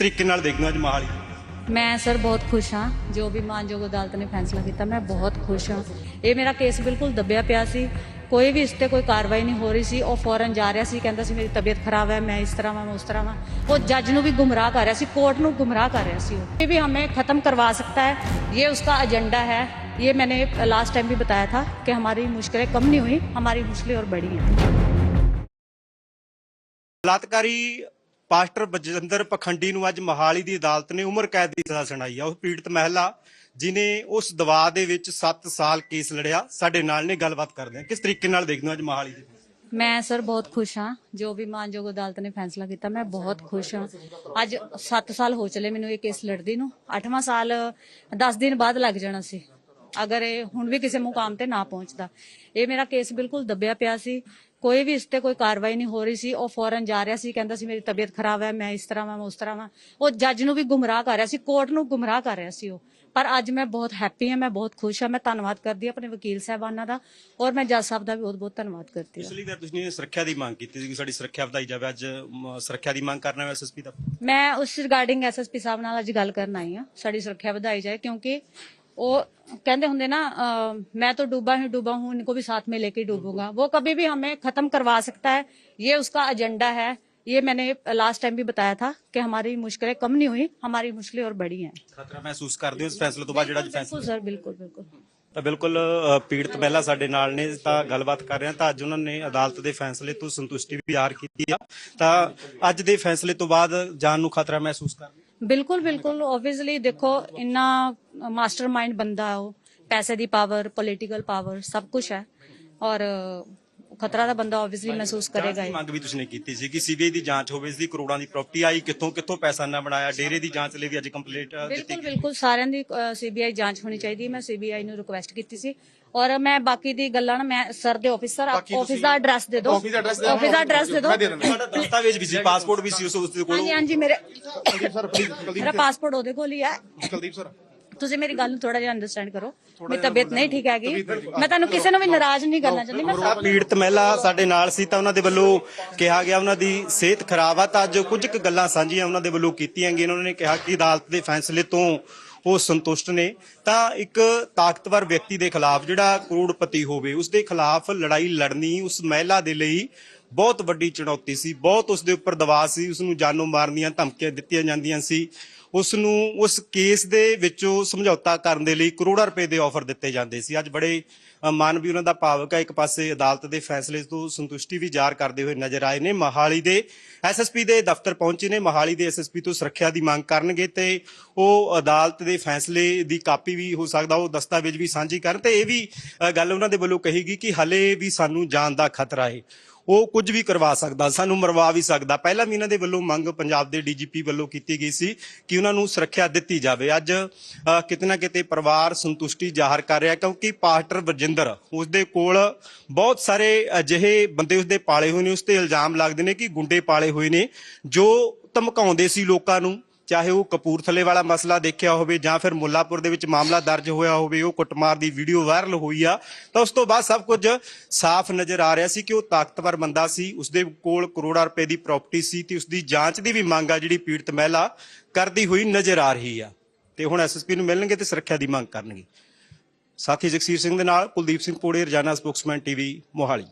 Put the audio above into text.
ਤਰੀਕੇ ਨਾਲ ਦੇਖਦੇ ਹੋ ਅੱਜ ਮਹਾਲੀ ਮੈਂ ਸਰ ਬਹੁਤ ਖੁਸ਼ ਹਾਂ ਜੋ ਵੀ ਮਾਨਯੋਗ ਅਦਾਲਤ ਨੇ ਫੈਸਲਾ ਕੀਤਾ ਮੈਂ ਬਹੁਤ ਖੁਸ਼ ਹਾਂ ਇਹ ਮੇਰਾ ਕੇਸ ਬਿਲਕੁਲ ਦੱਬਿਆ ਪਿਆ ਸੀ ਕੋਈ ਵੀ ਇਸ ਤੇ ਕੋਈ ਕਾਰਵਾਈ ਨਹੀਂ ਹੋ ਰਹੀ ਸੀ ਉਹ ਫੌਰਨ ਜਾ ਰਿਹਾ ਸੀ ਕਹਿੰਦਾ ਸੀ ਮੇਰੀ ਤਬੀਅਤ ਖਰਾਬ ਹੈ ਮੈਂ ਇਸ ਤਰ੍ਹਾਂ ਵਾਂ ਮੈਂ ਉਸ ਤਰ੍ਹਾਂ ਵਾਂ ਉਹ ਜੱਜ ਨੂੰ ਵੀ ਗੁੰਮਰਾਹ ਕਰ ਰਿਹਾ ਸੀ ਕੋਰਟ ਨੂੰ ਗੁੰਮਰਾਹ ਕਰ ਰਿਹਾ ਸੀ ਉਹ ਇਹ ਵੀ हमें खत्म करवा सकता है ये उसका एजेंडा है ये मैंने लास्ट टाइम भी बताया था कि हमारी मुश्किलें कम नहीं हुई हमारी मुश्किलें और बढ़ी हैं ਬਲਾਤਕਾਰੀ ਪਾਸਟਰ ਬਜਿੰਦਰ ਪਖੰਡੀ ਨੂੰ ਅੱਜ ਮਹਾਲੀ ਦੀ ਅਦਾਲਤ ਨੇ ਉਮਰ ਕੈਦ ਦੀ ਸਜ਼ਾ ਸੁਣਾਈ ਆ। ਉਹ ਪੀੜਤ ਮਹਿਲਾ ਜਿਨੇ ਉਸ ਦਬਾਅ ਦੇ ਵਿੱਚ 7 ਸਾਲ ਕੇਸ ਲੜਿਆ। ਸਾਡੇ ਨਾਲ ਨੇ, ਗੱਲਬਾਤ ਕਰਦੇ ਆ ਕਿਸ ਤਰੀਕੇ ਨਾਲ ਦੇਖਦੇ ਹੋ ਅੱਜ ਮਹਾਲੀ ਦੇ ਮੈਂ ਸਰ ਬਹੁਤ ਖੁਸ਼ ਹਾਂ। ਜੋ ਵੀ ਮਾਨਯੋਗ ਅਦਾਲਤ ਨੇ ਫੈਸਲਾ ਕੀਤਾ, ਮੈਂ ਬਹੁਤ ਖੁਸ਼ ਹਾਂ। ਅੱਜ 7 ਸਾਲ ਹੋ ਚਲੇ ਮੈਨੂੰ ਇਹ ਕੇਸ ਲੜਦੀ ਨੂੰ। 8ਵਾਂ ਸਾਲ 10 ਦਿਨ ਬਾਅਦ ਲੱਗ ਜਾਣਾ ਸੀ। ਅਗਰ ਇਹ ਹੁਣ ਵੀ ਕਿਸੇ ਮੁਕਾਮ ਤੇ ਨਾ ਪਹੁੰਚਦਾ। ਇਹ ਮੇਰਾ ਕੇਸ ਬਿਲਕੁਲ ਦੱਬਿਆ ਪਿਆ ਸੀ। ਕੋਈ ਵੀ ਇਸ ਤੇ ਕੋਈ ਕਾਰਵਾਈ ਨਹੀਂ ਹੋ ਰਹੀ ਸੀ ਉਹ ਫੌਰਨ ਜਾ ਰਿਹਾ ਸੀ ਕਹਿੰਦਾ ਸੀ ਮੇਰੀ ਤਬੀਅਤ ਖਰਾਬ ਹੈ ਮੈਂ ਇਸ ਤਰ੍ਹਾਂ ਮੈਂ ਉਸ ਤਰ੍ਹਾਂ ਉਹ ਜੱਜ ਨੂੰ ਵੀ ਗੁੰਮਰਾਹ ਕਰ ਰਿਹਾ ਸੀ ਕੋਰਟ ਨੂੰ ਗੁੰਮਰਾਹ ਕਰ ਰਿਹਾ ਸੀ ਉਹ। ਪਰ ਅੱਜ ਮੈਂ ਬਹੁਤ ਹੈਪੀ ਹਾਂ ਮੈਂ ਬਹੁਤ ਖੁਸ਼ ਹਾਂ ਮੈਂ ਧੰਨਵਾਦ ਕਰਦੀ ਹਾਂ ਆਪਣੇ ਵਕੀਲ ਸਾਹਿਬਾਨਾਂ ਦਾ ਔਰ ਮੈਂ ਜੱਜ ਸਾਹਿਬ ਦਾ ਵੀ ਬਹੁਤ ਬਹੁਤ ਧੰਨਵਾਦ ਕਰਦੀ ਹਾਂ। ਪਿਛਲੀ ਵਾਰ ਤੁਸੀਂ ਸੁਰੱਖਿਆ ਦੀ ਮੰਗ ਕੀਤੀ ਸੀ ਕਿ ਸਾਡੀ ਸੁਰੱਖਿਆ ਵਧਾਈ ਜਾਵੇ। ਅੱਜ ਸੁਰੱਖਿਆ ਦੀ ਮੰਗ ਕਰਨਾ ਹੈ ਐਸਐਸਪੀ ਦਾ। ਮੈਂ ਉਸ ਰਿਗਾਰਡਿੰਗ ਐਸਐਸਪੀ ਸਾਹਿਬ ਨਾਲ ਅੱਜ ਗੱਲ ਕਰਨ ਆਈ ਹਾਂ ਸਾਡੀ ਸੁਰੱਖਿਆ ਵਧਾਈ ਜਾਏ ਕਿਉਂਕਿ ਉਹ कहते होंगे ना अ, मैं तो डूबा ही डूबा हूँ इनको भी साथ में लेके डूबूंगा वो कभी भी हमें खत्म करवा सकता है ये उसका एजेंडा है ये मैंने लास्ट टाइम भी बताया था कि हमारी मुश्किलें कम नहीं हुई हमारी मुश्किलें और बढ़ी हैं ਖਤਰਾ ਮਹਿਸੂਸ ਕਰਦੇ ਹੋ ਇਸ ਫੈਸਲੇ ਤੋਂ ਬਾਅਦ ਜਿਹੜਾ ਅੱਜ ਫੈਸਲਾ बिल्कुल सर बिल्कुल बिल्कुल ਤਾਂ ਬਿਲਕੁਲ ਅ, ਪੀੜਤ ਮਹਿਲਾ ਸਾਡੇ ਨਾਲ ਨੇ ਤਾਂ ਗੱਲਬਾਤ ਕਰ ਰਹੇ ਹਾਂ ਤਾਂ ਅੱਜ ਉਹਨਾਂ ਨੇ ਅਦਾਲਤ ਦੇ ਫੈਸਲੇ ਤੋਂ ਸੰਤੁਸ਼ਟੀ ਵੀ ਜ਼ਾਹਰ ਕੀਤੀ ਆ ਤਾਂ ਅੱਜ ਦੇ ਫੈਸਲੇ ਤੋਂ ਬਾਅਦ ਜਾਨ ਨੂੰ ਖਤਰਾ ਮਹਿਸੂਸ ਕਰ ਰਹੇ ਹੋ? ਬਿਲਕੁਲ ਬਿਲਕੁਲ। ਆਬਵੀਅਸਲੀ ਦੇਖੋ, ਇੰਨਾ ਮਾਸਟਰਮਾਈਂਡ ਬੰਦਾ ਹੈ ਉਹ, ਪੈਸੇ ਦੀ ਪਾਵਰ ਪੋਲੀਟੀਕਲ ਪਾਵਰ ਸਭ ਕੁਝ ਹੈ। ਔਰ ਖਤਰਾ ਦਾ ਬੰਦਾ ਆਬਵੀਅਸਲੀ ਮਹਿਸੂਸ ਕਰੇਗਾ ਜਾਂਚ ਦੀ ਮੰਗ ਵੀ ਤੁਸੀਂ ਨੇ ਕੀਤੀ ਸੀ ਕਿ ਸੀਬੀਆਈ ਦੀ ਜਾਂਚ ਹੋਵੇ ਇਸ ਦੀ ਕਰੋੜਾਂ ਦੀ ਪ੍ਰਾਪਰਟੀ ਆਈ ਕਿੱਥੋਂ ਕਿੱਥੋਂ ਪੈਸਾ ਨਾ ਬਣਾਇਆ ਡੇਰੇ ਦੀ ਜਾਂਚ ਲਈ ਵੀ ਅੱਜ ਕੰਪਲੀਟ ਦਿੱਤੀ ਬਿਲਕੁਲ ਬਿਲਕੁਲ ਸਾਰਿਆਂ ਦੀ ਸੀਬੀਆਈ ਜਾਂਚ ਹੋਣੀ ਚਾਹੀਦੀ ਹੈ ਮੈਂ ਸੀਬੀਆਈ ਨੂੰ ਰਿਕੁਐਸਟ ਕੀਤੀ ਸੀ। ਔਰ ਮੈਂ ਬਾਕੀ ਦੀ ਗੱਲਾਂ ਨਾ ਮੈਂ ਸਰ ਦੇ ਆਫਿਸਰ ਆਫਿਸ ਦਾ ਐਡਰੈਸ ਦੇ ਦਿਓ। Office ਦਾ address ਦੇ ਦਿਓ। ਆਫਿਸ ਦਾ ਐਡਰੈਸ ਦੇ ਦਿਓ। ਤੁਹਾਡਾ ਦਸਤਾਵੇਜ਼ ਵੀ ਸੀ ਪਾਸਪੋਰਟ ਵੀ ਸੀ ਉਸ ਉਸ ਦੇ ਕੋਲ। ਹਾਂਜੀ ਹਾਂਜੀ ਮੇਰੇ ਸਰ ਪਲੀਜ਼ ਕੁਲਦੀਪ ਮੇਰਾ ਪਾਸਪੋਰਟ ਉਹਦੇ ਕੋਲ ਹੀ ਹੈ। ਕੁਲਦੀਪ ਸਰ ਤੁਸੀਂ ਮੇਰੀ ਗੱਲ ਨੂੰ ਥੋੜਾ ਜਿਹਾ ਅੰਡਰਸਟੈਂਡ ਕਰੋ। ਮੇਰੀ ਤਬੀਅਤ ਨਹੀਂ ਠੀਕ ਹੈਗੀ। ਮੈਂ ਤੁਹਾਨੂੰ ਕਿਸੇ ਨੂੰ ਵੀ ਨਾਰਾਜ਼ ਨਹੀਂ ਕਰਨਾ ਚਾਹੁੰਦੀ। ਮੈਂ ਸਭ ਪੀੜਤ ਮਹਿਲਾ ਸਾਡੇ ਨਾਲ ਸੀ ਤਾਂ ਉਹਨਾਂ ਦੇ ਵੱਲੋਂ ਕਿਹਾ ਗਿਆ ਉਹਨਾਂ ਦੀ ਸਿਹਤ ਖਰਾਬ ਆ ਤਾਂ ਅੱਜ ਕੁਝ ਕੁ ਗੱਲਾਂ ਸਾਂਝੀਆਂ ਉਹਨਾਂ ਦੇ ਵੱਲੋਂ ਕੀਤੀਆਂ ਗਈਆਂ। ਉਹਨਾਂ ਨੇ ਕਿਹਾ ਕਿ ਅਦਾਲਤ ਦੇ ਫੈਸਲੇ ਤੋਂ ਉਹ ਸੰਤੁਸ਼ਟ ਨੇ। ਤਾਂ ਇੱਕ ਤਾਕਤਵਰ ਵਿਅਕਤੀ ਦੇ ਖਿਲਾਫ ਜਿਹੜਾ ਕਰੋੜਪਤੀ ਹੋਵੇ ਉਸ ਦੇ ਖਿਲਾਫ ਲੜਾਈ ਲੜਨੀ ਉਸ ਮਹਿਲਾ ਦੇ ਲਈ ਬਹੁਤ ਵੱਡੀ ਚੁਣੌਤੀ ਸੀ ਬਹੁਤ ਉਸ ਦੇ ਉੱਪਰ ਦਬਾਅ ਸੀ ਉਸ ਨੂੰ ਜਾਨੋਂ ਮਾਰਨ ਦੀਆਂ ਧਮਕੀਆਂ ਦਿੱਤੀਆਂ ਜਾਂਦੀਆਂ ਸੀ ਉਸ ਨੂੰ ਉਸ ਕੇਸ ਦੇ ਵਿੱਚੋਂ ਸਮਝੌਤਾ ਕਰਨ ਦੇ ਲਈ ਕਰੋੜਾਂ ਰੁਪਏ ਦੇ ਆਫਰ ਦਿੱਤੇ ਜਾਂਦੇ ਸੀ। ਅੱਜ ਬੜੇ ਅ, ਵੀ ਉਹਨਾਂ ਦਾ ਭਾਵਕ ਹੈ ਇੱਕ ਪਾਸੇ ਅਦਾਲਤ ਦੇ ਫੈਸਲੇ ਤੋਂ ਸੰਤੁਸ਼ਟੀ ਵੀ ਜ਼ਾਹਰ ਕਰਦੇ ਹੋਏ ਨਜ਼ਰ ਆਏ ਨੇ ਮਹਾਲੀ ਦੇ ਐਸਐਸਪੀ ਦੇ ਦਫ਼ਤਰ ਪਹੁੰਚੇ ਨੇ ਮਹਾਲੀ ਦੇ ਐਸਐਸਪੀ ਤੋਂ ਸੁਰੱਖਿਆ ਦੀ ਮੰਗ ਕਰਨਗੇ ਤੇ ਉਹ ਅਦਾਲਤ ਦੇ ਫੈਸਲੇ ਦੀ ਕਾਪੀ ਵੀ ਹੋ ਸਕਦਾ ਉਹ ਦਸਤਾਵੇਜ਼ ਵੀ ਸਾਂਝੀ ਕਰਨ ਤੇ ਇਹ ਵੀ ਗੱਲ ਉਹਨਾਂ ਦੇ ਵੱਲੋਂ ਕਹੀ ਗਈ ਕਿ ਹਲੇ ਵੀ ਸਾਨੂੰ ਜਾਨ ਦਾ ਖਤਰਾ ਹੈ। ਉਹ ਕੁਝ ਵੀ ਕਰਵਾ ਸਕਦਾ ਸਾਨੂੰ ਮਰਵਾ ਵੀ ਸਕਦਾ। ਪਹਿਲਾਂ ਵੀ ਇਹਨਾਂ ਦੇ ਵੱਲੋਂ ਮੰਗ ਪੰਜਾਬ ਦੇ ਡੀਜੀਪੀ ਵੱਲੋਂ ਕੀਤੀ ਗਈ ਸੀ ਕਿ ਉਹਨਾਂ ਨੂੰ ਸੁਰੱਖਿਆ ਦਿੱਤੀ ਜਾਵੇ। ਅੱਜ ਅ, ਕਿਤੇ ਨਾ ਕਿਤੇ ਪਰਿਵਾਰ ਸੰਤੁਸ਼ਟੀ ਜ਼ਾਹਰ ਕਰ ਰਿਹਾ ਕਿਉਂਕਿ ਪਾਸਟਰ ਵਰਜਿੰਦਰ ਉਸਦੇ ਕੋਲ ਬਹੁਤ ਸਾਰੇ ਅਜਿਹੇ ਬੰਦੇ ਉਸਦੇ ਪਾਲੇ ਹੋਏ ਨੇ ਉਸ ਤੇ ਇਲਜ਼ਾਮ ਲੱਗਦੇ ਨੇ ਕਿ ਗੁੰਡੇ ਪਾਲੇ ਹੋਏ ਨੇ ਜੋ ਧਮਕਾਉਂਦੇ ਸੀ ਲੋਕਾਂ ਨੂੰ। ਚਾਹੇ ਉਹ ਕਪੂਰਥਲੇ ਵਾਲਾ ਮਸਲਾ ਦੇਖਿਆ ਹੋਵੇ ਜਾਂ ਫਿਰ ਮੁੱਲਾਪੁਰ ਦੇ ਵਿੱਚ ਮਾਮਲਾ ਦਰਜ ਹੋਇਆ ਹੋਵੇ, ਉਹ ਕੁੱਟਮਾਰ ਦੀ ਵੀਡੀਓ ਵਾਇਰਲ ਹੋਈ ਆ, ਤਾਂ ਉਸ ਤੋਂ ਬਾਅਦ ਸਭ ਕੁਝ ਸਾਫ਼ ਨਜ਼ਰ ਆ ਰਿਹਾ ਸੀ ਕਿ ਉਹ ਤਾਕਤਵਰ ਬੰਦਾ ਸੀ, ਉਸਦੇ ਕੋਲ ਕਰੋੜਾਂ ਰੁਪਏ ਦੀ ਪ੍ਰਾਪਰਟੀ ਸੀ ਤੇ ਉਸਦੀ ਜਾਂਚ ਦੀ ਵੀ ਮੰਗ ਆ ਜਿਹੜੀ ਪੀੜਤ ਮਹਿਲਾ ਕਰਦੀ ਹੋਈ ਨਜ਼ਰ ਆ ਰਹੀ ਆ। ਤੇ ਹੁਣ ਐਸਐਸਪੀ ਨੂੰ ਮਿਲਣਗੇ ਤੇ ਸੁਰੱਖਿਆ ਦੀ ਮੰਗ ਕਰਨਗੇ। ਸਾਥੀ ਜਗਸੀਰ ਸਿੰਘ ਦੇ ਨਾਲ ਕੁਲਦੀਪ ਸਿੰਘ ਪੋੜੇ, ਰਜਾਨਾ ਸਪੋਕਸਮੈਨ ਟੀਵੀ, ਮੋਹਾਲੀ।